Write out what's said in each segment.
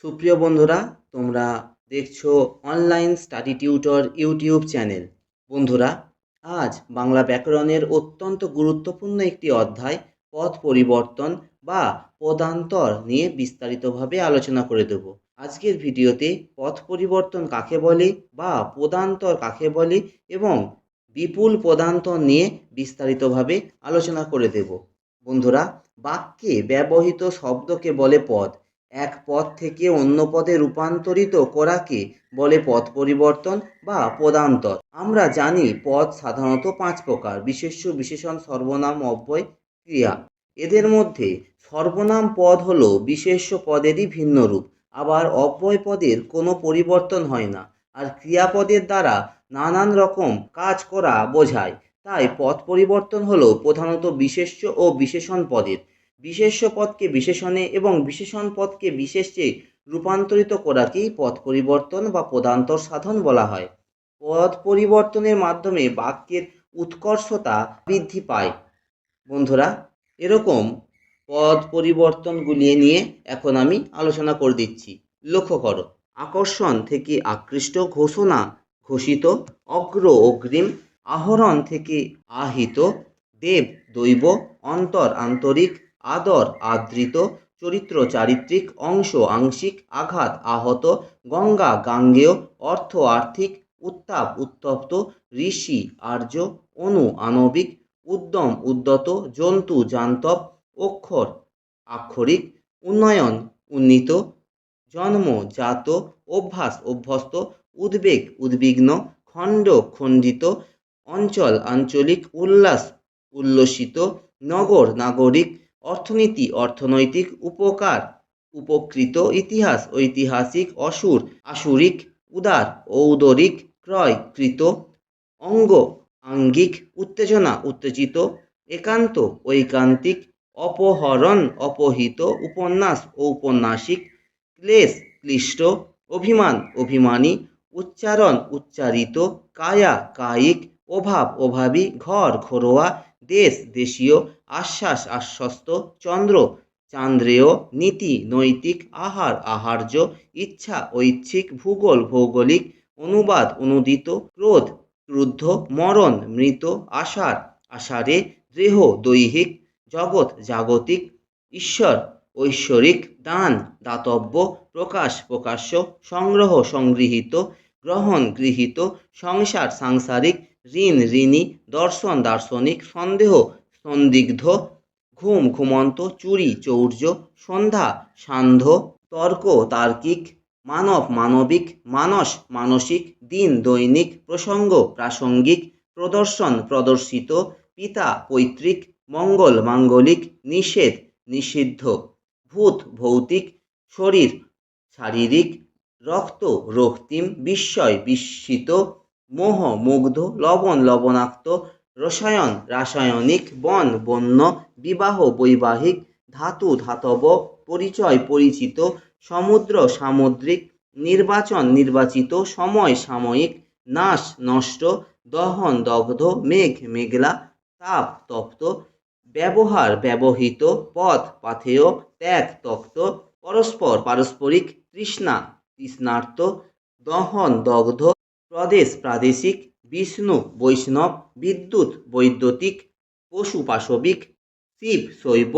সুপ্রিয় বন্ধুরা, তোমরা দেখছ online study tutor YouTube channel বন্ধুরা, আজ বাংলা ব্যাকরণের অত্যন্ত গুরুত্বপূর্ণ একটি অধ্যায়, পথ পরিবর্তন বা পদান্তর নিয়ে বিস্তারিতভাবে আলোচনা করে দেব। আজকের ভিডিওতে পথ পরিবর্তন কাকে বলে বা পদান্তর কাকে বলে এবং বিপুল পদান্তর নিয়ে বিস্তারিতভাবে আলোচনা করে দেব। বন্ধুরা, বাক্যে ব্যবহৃত শব্দকে বলে পদ। এক পদ থেকে অন্য পদে রূপান্তরিত করাকে বলে পদ পরিবর্তন বা পদান্তর। আমরা জানি পদ সাধারণত পাঁচ প্রকার, বিশেষ্য, বিশেষণ, সর্বনাম, অব্যয়, ক্রিয়া। এদের মধ্যে সর্বনাম পদ হল বিশেষ্য পদেরই ভিন্ন রূপ, আবার অব্যয় পদের কোনো পরিবর্তন হয় না, আর ক্রিয়াপদের দ্বারা নানান রকম কাজ করা বোঝায়। তাই পদ পরিবর্তন হল প্রধানত বিশেষ্য ও বিশেষণ পদের। বিশেষ্য পদকে বিশেষণে এবং বিশেষণ পদকে বিশেষে রূপান্তরিত করাকেই পদ পরিবর্তন বা পদান্তর সাধন বলা হয়। পদ পরিবর্তনের মাধ্যমে বাক্যের উৎকর্ষতা বৃদ্ধি পায়। বন্ধুরা, এরকম পদ পরিবর্তনগুলি নিয়ে এখন আমি আলোচনা করে দিচ্ছি। লক্ষ্য করো, আকর্ষণ থেকে আকৃষ্ট ঘোষণা ঘোষিত, অগ্র অগ্রিম, আহরণ থেকে আহিত, দেব দৈব, অন্তর আন্তরিক আদর, আদৃত, চরিত্র, চারিত্রিক অংশ, আংশিক আঘাত, আহত, গঙ্গা, গাঙ্গেয়, অর্থ, আর্থিক উত্তাপ, উত্তপ্ত, ঋষি, আর্য, অনু, আণবিক, উদ্যম, উদ্যত, জন্তু, জান্তব, অক্ষর, আক্ষরিক, উন্নয়ন, উন্নীত, জন্ম, জাত, অভ্যাস, অভ্যস্ত, উদ্বেগ, উদ্বিগ্ন, খণ্ড, খণ্ডিত, অঞ্চল, আঞ্চলিক, উল্লাস, উল্লসিত, নগর, নাগরিক অর্থনীতি, অর্থনৈতিক উপকার, উপকৃত ইতিহাস, ঐতিহাসিক অসুর, আসুরিক উদার, ঔদরিক ক্রয়, কৃত অঙ্গ, আঙ্গিক উত্তেজনা, উত্তেজিত একান্ত, ঐকান্তিক অপহরণ, অপহিত উপন্যাস, ঔপন্যাসিক ক্লেশ, ক্লিষ্ট অভিমান, অভিমানী, উচ্চারণ, উচ্চারিত কায়া, কায়িক অভাব অভাবী, ঘর, ঘরোয়া, দেশ, দেশীয়, আশ্বাস, আশ্বস্ত, চন্দ্র, চান্দ্রেয়, নীতি, নৈতিক, আহার, আহার্য, ইচ্ছা, ঐচ্ছিক, ভূগোল, ভৌগোলিক, অনুবাদ, অনুদিত, ক্রোধ, ক্রুদ্ধ, মরণ, মৃত, আষাঢ়, আষাঢ়ে, দেহ, দৈহিক, জগৎ, জাগতিক, ঈশ্বর, ঐশ্বরিক, দান, দাতব্য, প্রকাশ, প্রকাশ্য, সংগ্রহ, সংগৃহীত, গ্রহণ, গৃহীত, সংসার, সাংসারিক ঋণ, ঋণী, দর্শন, দার্শনিক, সন্দেহ, সন্দিগ্ধ, ঘুম, ঘুমন্ত, চুরি, চৌর্য, সন্ধ্যা, সান্ধ্য, তর্ক, তার্কিক, মানব, মানবিক, মানস, মানসিক, দিন, দৈনিক, প্রসঙ্গ, প্রাসঙ্গিক, প্রদর্শন, প্রদর্শিত, পিতা, পৈতৃক, মঙ্গল, মাঙ্গলিক, নিষেধ, নিষিদ্ধ, ভূত, ভৌতিক, শরীর, শারীরিক, রক্ত, রক্তিম, বিস্ময়, বিস্মিত মোহ, মুগ্ধ, লবণ, লবণাক্ত, রসায়ন, রাসায়নিক, বন, বন্য, বিবাহ, বৈবাহিক, ধাতু, ধাতব, পরিচয়, পরিচিত, সমুদ্র, সামুদ্রিক, নির্বাচন, নির্বাচিত, সময়, সাময়িক, নাশ, নষ্ট, দহন, দগ্ধ, মেঘ, মেঘলা, তাপ, তপ্ত, ব্যবহার, ব্যবহৃত, পথ, পাথেয়, ত্যাগ, তক্ত, পরস্পর, পারস্পরিক, তৃষ্ণা, তৃষ্ণার্ত, দহন, দগ্ধ প্রদেশ প্রাদেশিক, বিষ্ণু, বৈষ্ণব, বিদ্যুৎ, বৈদ্যুতিক পশুপাশবিক শিব, শৈব,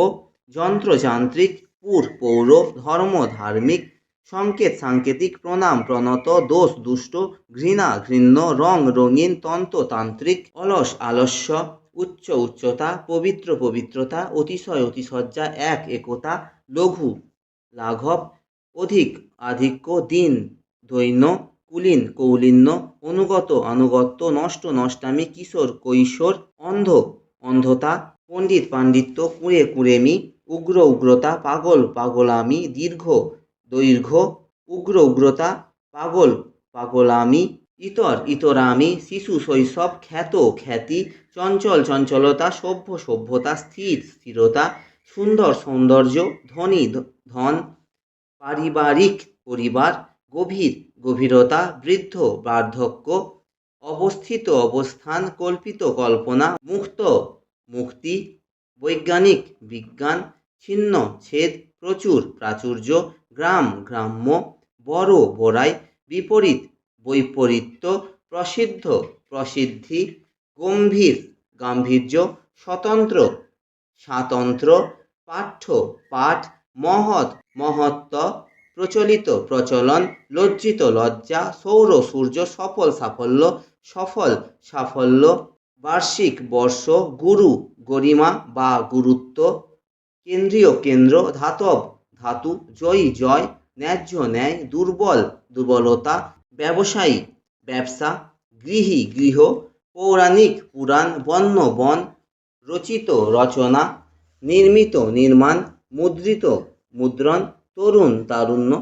যন্ত্রযান্ত্রিক, পুর, পৌর, ধর্ম, ধার্মিক, সংকেত, সাংকেতিক, প্রণাম, প্রণত, দোষ, দুষ্ট, ঘৃণা, ঘৃণ্য, রং, রঙিন তন্ত্রতান্ত্রিক অলস, আলস্য, উচ্চ উচ্চতা, পবিত্র পবিত্রতা, অতিশয় অতিশয্যা, এক, একতা, লঘু, লাঘব, অধিক আধিক্য, দিন, দৈন্য কুলীন, কৌলিন্য, অনুগত, আনুগত্য, নষ্ট, নষ্টামি, কিশোর, কৈশোর, অন্ধ, অন্ধতা, পণ্ডিত, পাণ্ডিত্য, কুঁড়ে, কুঁড়েমি, উগ্র, উগ্রতা, পাগল, পাগলামি, দীর্ঘ, দৈর্ঘ্য, উগ্র, উগ্রতা, পাগল, পাগলামি, ইতর, ইতরামি, শিশু, শৈশব, খ্যাত, খ্যাতি, চঞ্চল, চঞ্চলতা, সভ্য, সভ্যতা, স্থির, স্থিরতা, সুন্দর, সৌন্দর্য, ধনী ধন, পারিবারিক পরিবার, গভীর গভীরতা, বৃদ্ধ, বার্ধক্য, অবস্থিত অবস্থান, কল্পিত কল্পনা, মুক্ত, মুক্তি, বৈজ্ঞানিক, বিজ্ঞান, ছিন্ন, ছেদ, প্রচুর, প্রাচুর্য, গ্রাম, গ্রাম্য, বড়, বড়াই, বিপরীত, বৈপরীত্য, প্রসিদ্ধ, প্রসিদ্ধি, গম্ভীর, গাম্ভীর্য, স্বতন্ত্র, স্বাতন্ত্র, পাঠ্য, পাঠ, মহৎ, মহত্ব প্রচলিত, প্রচলন, লজ্জিত লজ্জা, সৌর সূর্য, সফল সাফল্য সফল সাফল্য, বার্ষিক বর্ষ, গুরু, গরিমা বা গুরুত্ব, কেন্দ্রীয় কেন্দ্র, ধাতব ধাতু, জয়ী জয়, ন্যায্য ন্যায়, দুর্বল দুর্বলতা, ব্যবসায়ী, ব্যবসা, গৃহী গৃহ, পৌরাণিক পুরাণ, বন্য বন, রচিত রচনা, নির্মিত নির্মাণ, মুদ্রিত মুদ্রণ তরুণ তারুণ্য।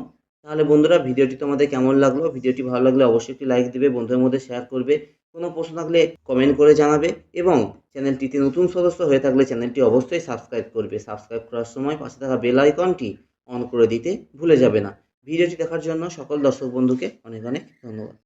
তাহলে বন্ধুরা ভিডিওটি তোমাদের কেমন লাগল? ভিডিওটি ভালো লাগলে অবশ্যই একটি লাইক দিবে, বন্ধুদের মধ্যে শেয়ার করবে। কোনো প্রশ্ন থাকলে কমেন্ট করে জানাবে এবং চ্যানেলটিতে নতুন সদস্য হয়ে থাকলে চ্যানেলটি অবশ্যই সাবস্ক্রাইব করবে। সাবস্ক্রাইব করার সময় পাশে থাকা বেল আইকনটি অন করে দিতে ভুলে যাবে না। ভিডিওটি দেখার জন্য সকল দর্শক বন্ধুকে অনেক অনেক ধন্যবাদ।